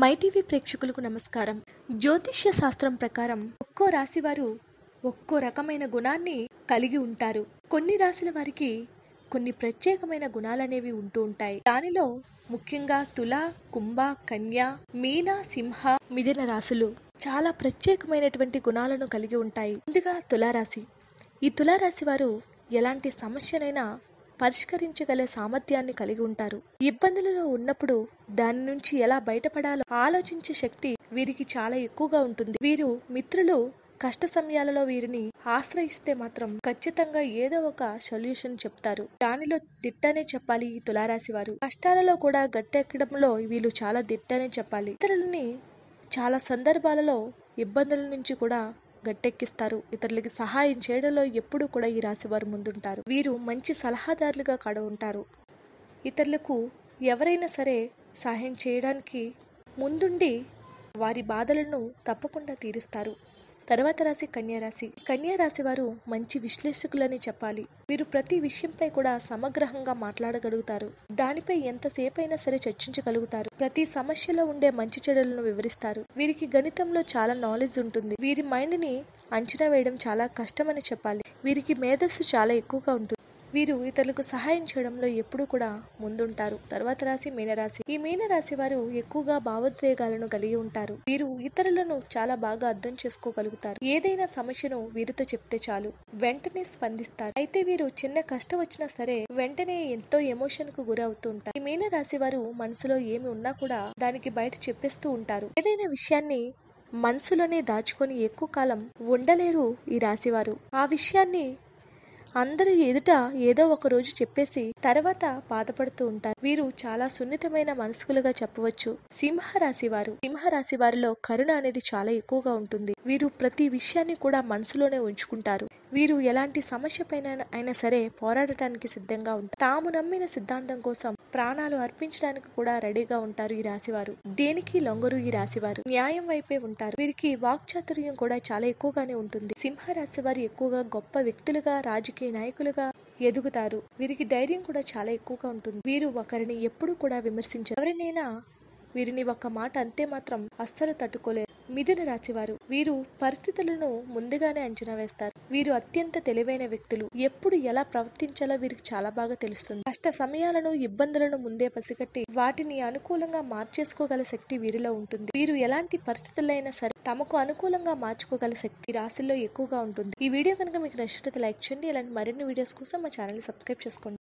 My TV ప్రేక్షకులకు నమస్కారం. జ్యోతిష్య శాస్త్రం ప్రకారం ఒక్కో రాశి వారు ఒక్కో రకమైన గుణాన్ని కలిగి ఉంటారు. కొన్ని రాశుల వారికి కొన్ని ప్రత్యేకమైన గుణాలనేవి ఉంటూ ఉంటాయి. దానిలో ముఖ్యంగా తుల కుంభ కన్య మీన సింహ మిథున రాశులు చాలా ప్రత్యేకమైనటువంటి గుణాలను కలిగి ఉంటాయి. ముందుగా తులారాశి. ఈ తులారాశి వారు ఎలాంటి సమస్యనైనా పరిష్కరించగల సామర్థ్యాన్ని కలిగి ఉంటారు. ఇబ్బందులలో ఉన్నప్పుడు దాని నుంచి ఎలా బయటపడాలో ఆలోచించే శక్తి వీరికి చాలా ఎక్కువగా ఉంటుంది. వీరు మిత్రులు కష్ట సమయాలలో వీరిని ఆశ్రయిస్తే మాత్రం ఖచ్చితంగా ఏదో ఒక సొల్యూషన్ చెప్తారు. దానిలో దిట్టనే చెప్పాలి ఈ తులారాశి వారు. కష్టాలలో కూడా గట్టెక్కడంలో వీళ్ళు చాలా దిట్టనే చెప్పాలి. ఇతరులని చాలా సందర్భాలలో ఇబ్బందుల నుంచి కూడా గట్టెక్కిస్తారు. ఇతరులకి సహాయం చేయడంలో ఎప్పుడూ కూడా ఈ రాశి వారు ముందుంటారు. వీరు మంచి సలహాదారులుగా కాడ ఉంటారు. ఇతరులకు ఎవరైనా సరే సహాయం చేయడానికి ముందుండి వారి బాధలను తప్పకుండా తీరుస్తారు. తర్వాత రాశి కన్యా రాశి. కన్యా రాశి వారు మంచి విశ్లేషకులని చెప్పాలి. వీరు ప్రతి విషయంపై కూడా సమగ్రహంగా మాట్లాడగలుగుతారు. దానిపై ఎంతసేపు అయినా సరే చర్చించగలుగుతారు. ప్రతి సమస్యలో ఉండే మంచి చెడులను వివరిస్తారు. వీరికి గణితంలో చాలా నాలెడ్జ్ ఉంటుంది. వీరి మైండ్ని అంచనా వేయడం చాలా కష్టమని చెప్పాలి. వీరికి మేధస్సు చాలా ఎక్కువగా ఉంటుంది. వీరు ఇతరులకు సహాయం చేయడంలో ఎప్పుడూ కూడా ముందుంటారు. తర్వాత రాశి మీనరాశి. ఈ మీనరాశి వారు ఎక్కువగా భావోద్వేగాలను కలిగి ఉంటారు. వీరు ఇతరులను చాలా బాగా అర్థం చేసుకోగలుగుతారు. ఏదైనా సమస్యను వీరితో చెప్తే చాలు. వెంటనే స్పందిస్తారు. అయితే వీరు చిన్న కష్టం వచ్చినా సరే వెంటనే ఎంతో ఎమోషన్కు గురవుతూ ఉంటారు. ఈ మీనరాశి వారు మనసులో ఏమి ఉన్నా కూడా దానికి బయట చెప్పేస్తూ ఉంటారు. ఏదైనా విషయాన్ని మనసులోనే దాచుకొని ఎక్కువ కాలం ఉండలేరు ఈ రాశివారు ఆ విషయాన్ని అందరి ఎదుట ఏదో ఒక రోజు చెప్పేసి తర్వాత బాధపడుతూ ఉంటారు. వీరు చాలా సున్నితమైన మనసుకులుగా చెప్పవచ్చు. సింహరాశి వారు. సింహరాశి వారిలో కరుణ అనేది చాలా ఎక్కువగా ఉంటుంది. వీరు ప్రతి విషయాన్ని కూడా మనసులోనే ఉంచుకుంటారు. వీరు ఎలాంటి సమస్య పైన అయినా సరే పోరాడటానికి సిద్ధంగా ఉంటారు. తాము నమ్మిన సిద్ధాంతం కోసం ప్రాణాలు అర్పించడానికి కూడా రెడీగా ఉంటారు ఈ రాశివారు. దేనికి లొంగరు ఈ రాశివారు? న్యాయం వైపే ఉంటారు. వీరికి వాక్చాతుర్యం కూడా చాలా ఎక్కువగానే ఉంటుంది. సింహ రాశి వారు ఎక్కువగా గొప్ప వ్యక్తులుగా రాజకీయ నాయకులుగా ఎదుగుతారు. వీరికి ధైర్యం కూడా చాలా ఎక్కువగా ఉంటుంది. వీరు ఒకరిని ఎప్పుడు కూడా విమర్శించారు. ఎవరినైనా వీరిని ఒక మాట అంతే మాత్రం అస్సలు తట్టుకోలేరు. మిథున రాశివారు. వీరు పరిస్థితులను ముందుగానే అంచనా వేస్తారు. వీరు అత్యంత తెలివైన వ్యక్తులు. ఎప్పుడు ఎలా ప్రవర్తించాలో వీరికి చాలా బాగా తెలుస్తుంది. కష్ట సమయాలను ఇబ్బందులను ముందే పసిగట్టి వాటిని అనుకూలంగా మార్చేసుకోగల శక్తి వీరిలో ఉంటుంది. వీరు ఎలాంటి పరిస్థితులైనా సరే తమకు అనుకూలంగా మార్చుకోగల శక్తి రాశుల్లో ఎక్కువగా ఉంటుంది. ఈ వీడియో కనుక మీకు నచ్చినట్లయితే లైక్ చేయండి. ఇలాంటి మరిన్ని వీడియోస్ కోసం మా ఛానల్ సబ్స్క్రైబ్ చేసుకోండి.